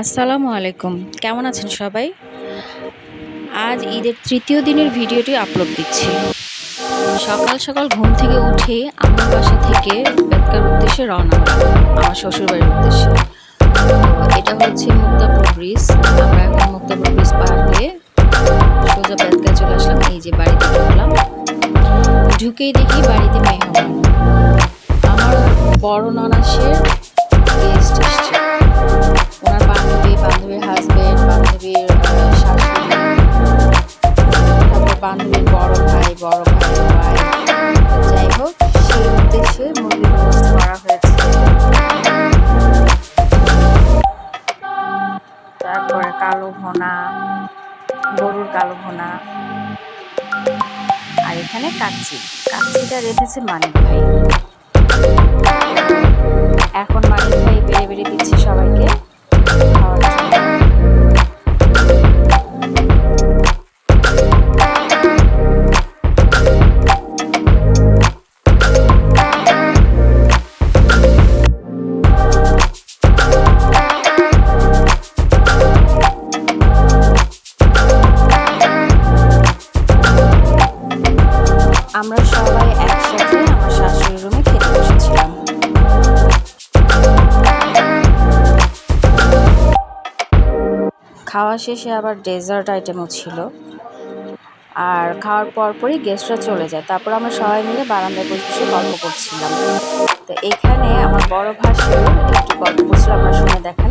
আসসালামু আলাইকুম। কেমন আছেন সবাই? আজ ঈদের তৃতীয় দিনের ভিডিওটি আপলোড দিচ্ছি। সকাল সকাল ঘুম থেকে উঠে আমার বাসা থেকে বেতকার উদ্দেশ্যে রওনা আমার শ্বশুরবাড়ির উদ্দেশ্যে। এটা হচ্ছে মুক্তাপুর ব্রিজ আমরা এখন মুক্তাপুর ব্রিজ পার হয়ে সোজা বেতকায় চলে আসলাম, এই যে বাড়িতে ঢুকলাম। ঢুকেই দেখি বাড়িতে মেহমান আমার বড় ননাসের বান্ধবীর বড় ভাই বড় ভাই যাই হোক, সেই উদ্দেশ্যে মুরগির রোস্ট করা হয়েছে। তারপরে কালো ভোনা, গরুর কালো ভোনা। আর এখানে কাচ্চি। কাচ্চিটা রেখেছে মানিক ভাই। আমরা সবাই একসাথে আমার শাশুড়ির রুমে খেতে বসেছিলাম। খাওয়া শেষে আবার ডেজার্ট আইটেমও ছিল। আর খাওয়ার পরপরই গেস্টরা চলে যায়। তারপর আমরা সবাই মিলে বারান্দায় বসে বসে গল্প করছিলাম। তো এখানে আমার বড় ভাসুর একটু গল্প করছিল, আপনারা শুনে দেখেন।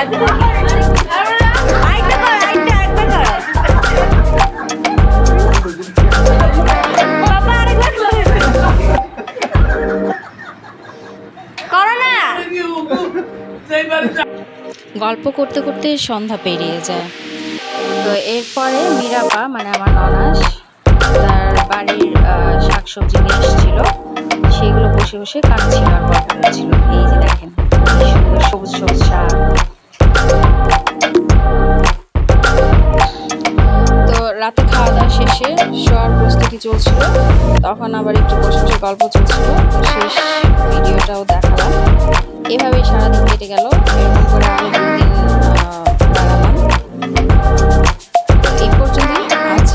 গল্প করতে করতে সন্ধ্যা পেরিয়ে যায়। তো এরপরে মীরাপা মানে আমার ননাস, তার বাড়ির শাকসবজি নিয়ে এসেছিল। সেগুলো বসে বসে কাটছিল আর গল্প করছিল। এই যে দেখেন সবুজ সবুজ শাক। রাতে খাওয়া দাওয়া শেষে শোয়ার প্রস্তুতি চলছিল। তখন আবার একটু বসে বসে গল্প চলছিল। শেষ ভিডিওটাও দেখালাম। এভাবেই সারাদিন কেটে গেল। এরকম করে আরও দুই দিন আহ, বেড়ালাম। তো এই পর্যন্তই। আজ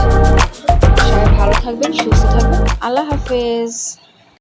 সবাই ভালো থাকবেন সুস্থ থাকবেন। আল্লাহ হাফেজ।